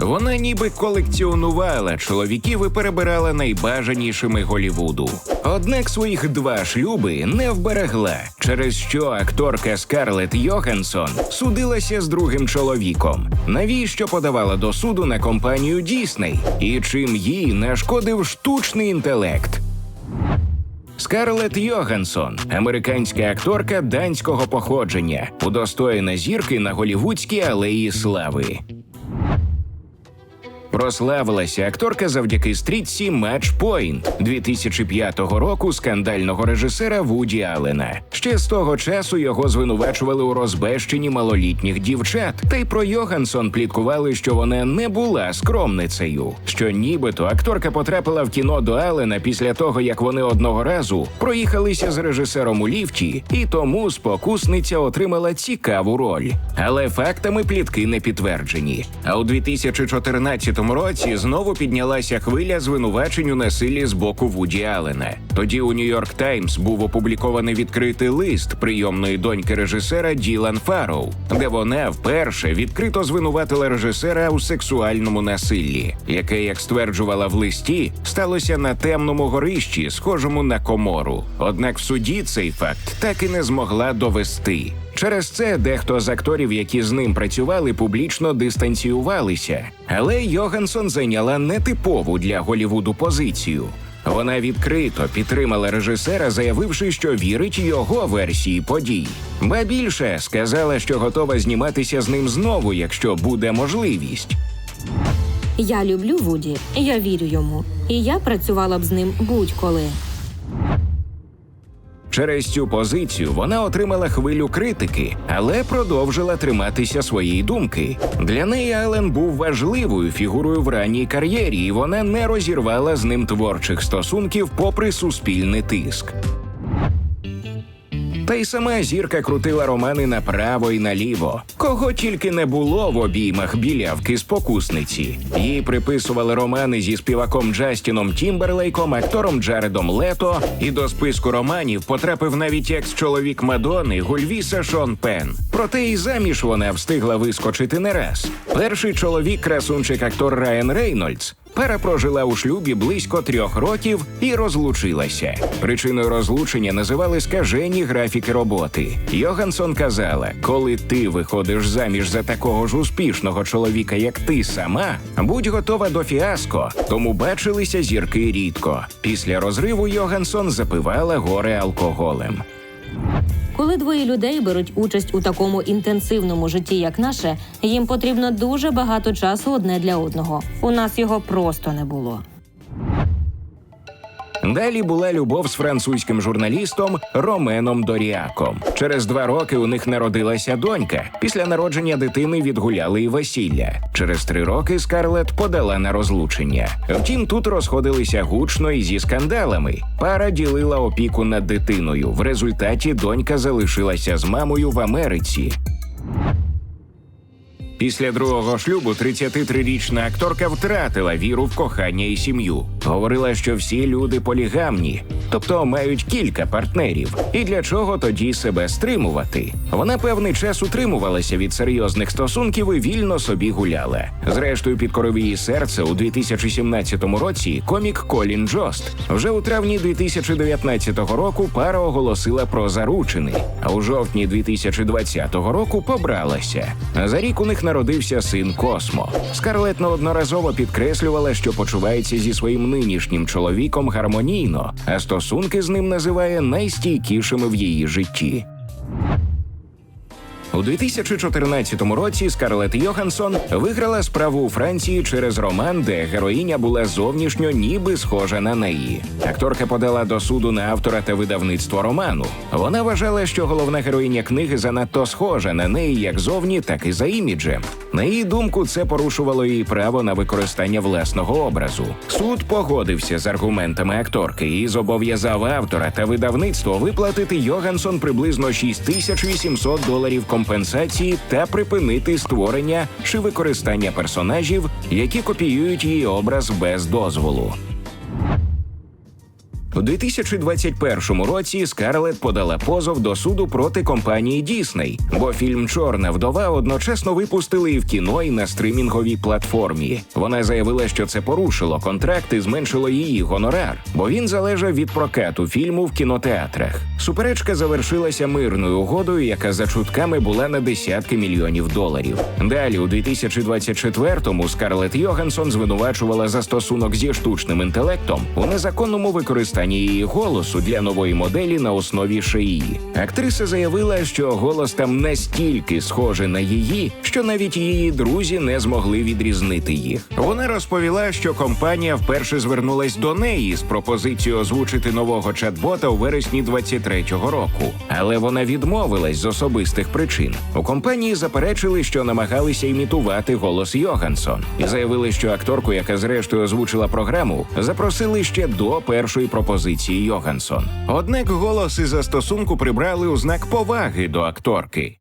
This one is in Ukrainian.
Вона ніби колекціонувала чоловіків і перебирала найбажанішими Голівуду. Однак своїх два шлюби не вберегла, через що акторка Скарлетт Йоханссон судилася з другим чоловіком. Навіщо подавала до суду на компанію Дісней? І чим їй нашкодив штучний інтелект? Скарлетт Йогансон, американська акторка данського походження, удостоєна зірки на голівудській алеї слави. Прославилася акторка завдяки стрітці Матч Пойнт 2005 року скандального режисера Вуді Аллена. Ще з того часу його звинувачували у розбещенні малолітніх дівчат. Та й про Йогансон пліткували, що вона не була скромницею. Що нібито акторка потрапила в кіно до Аллена після того, як вони одного разу проїхалися з режисером у ліфті, і тому спокусниця отримала цікаву роль. Але фактами плітки не підтверджені. А у 2014 році знову піднялася хвиля звинувачень у насиллі з боку Вуді Аллена. Тоді у Нью-Йорк Таймс був опублікований відкритий лист прийомної доньки режисера Ділан Фарроу, де вона вперше відкрито звинуватила режисера у сексуальному насиллі, яке, як стверджувала в листі, сталося на темному горищі, схожому на комору. Однак в суді цей факт так і не змогла довести. Через це дехто з акторів, які з ним працювали, публічно дистанціювалися. Але Йогансон зайняла нетипову для Голівуду позицію. Вона відкрито підтримала режисера, заявивши, що вірить його версії подій. Ба більше сказала, що готова зніматися з ним знову, якщо буде можливість. Я люблю Вуді, я вірю йому, і я працювала б з ним будь-коли. Через цю позицію вона отримала хвилю критики, але продовжила триматися своєї думки. Для неї Ален був важливою фігурою в ранній кар'єрі, і вона не розірвала з ним творчих стосунків попри суспільний тиск. Та й сама зірка крутила романи направо і наліво. Кого тільки не було в обіймах білявки спокусниці. Їй приписували романи зі співаком Джастіном Тімберлейком, актором Джаредом Лето, і до списку романів потрапив навіть екс-чоловік Мадонни Гульвіса Шон Пен. Проте і заміж вона встигла вискочити не раз. Перший чоловік, красунчик актор Райан Рейнольдс, Пара прожила у шлюбі близько трьох років і розлучилася. Причиною розлучення називали скажені графіки роботи. Йогансон казала: коли ти виходиш заміж за такого ж успішного чоловіка, як ти сама, будь готова до фіаско. Тому бачилися зірки рідко. Після розриву Йогансон запивала горе алкоголем. Коли двоє людей беруть участь у такому інтенсивному житті, як наше, їм потрібно дуже багато часу одне для одного. У нас його просто не було. Далі була любов з французьким журналістом Роменом Доріаком. Через два роки у них народилася донька. Після народження дитини відгуляли і весілля. Через три роки Скарлет подала на розлучення. Втім, тут розходилися гучно і зі скандалами. Пара ділила опіку над дитиною. В результаті донька залишилася з мамою в Америці. Після другого шлюбу 33-річна акторка втратила віру в кохання і сім'ю. Говорила, що всі люди полігамні, тобто мають кілька партнерів. І для чого тоді себе стримувати? Вона певний час утримувалася від серйозних стосунків і вільно собі гуляла. Зрештою, підкорив її серце у 2017 році комік Колін Джост. Вже у травні 2019 року пара оголосила про заручини, а у жовтні 2020 року побралася. За рік у них народився син Космо. Скарлет неодноразово підкреслювала, що почувається зі своїм нинішнім чоловіком гармонійно, а стосунки з ним називає найстійкішими в її житті. У 2014 році Скарлетт Йоханссон виграла справу у Франції через роман, де героїня була зовнішньо ніби схожа на неї. Акторка подала до суду на автора та видавництво роману. Вона вважала, що головна героїня книги занадто схожа на неї як зовні, так і за іміджем. На її думку, це порушувало її право на використання власного образу. Суд погодився з аргументами акторки і зобов'язав автора та видавництво виплатити Йогансон приблизно 6800 доларів компенсації та припинити створення чи використання персонажів, які копіюють її образ без дозволу. У 2021 році Скарлет подала позов до суду проти компанії Дісней, бо фільм Чорна вдова одночасно випустили і в кіно, і на стримінговій платформі. Вона заявила, що це порушило контракт і зменшило її гонорар, бо він залежав від прокату фільму в кінотеатрах. Суперечка завершилася мирною угодою, яка за чутками була на десятки мільйонів доларів. Далі, у 2024-му Скарлетт Йогансон звинувачувала застосунок зі штучним інтелектом у незаконному використанні її голосу для нової моделі на основі шиї. Актриса заявила, що голос там настільки схожий на її, що навіть її друзі не змогли відрізнити їх. Вона розповіла, що компанія вперше звернулась до неї з пропозицією озвучити нового чат-бота у вересні 23-го року, але вона відмовилась з особистих причин. У компанії заперечили, що намагалися імітувати голос Йогансон, і заявили, що акторку, яка зрештою озвучила програму, запросили ще до першої пропозиції Йогансон. Однак голос і застосунку прибрали у знак поваги до акторки.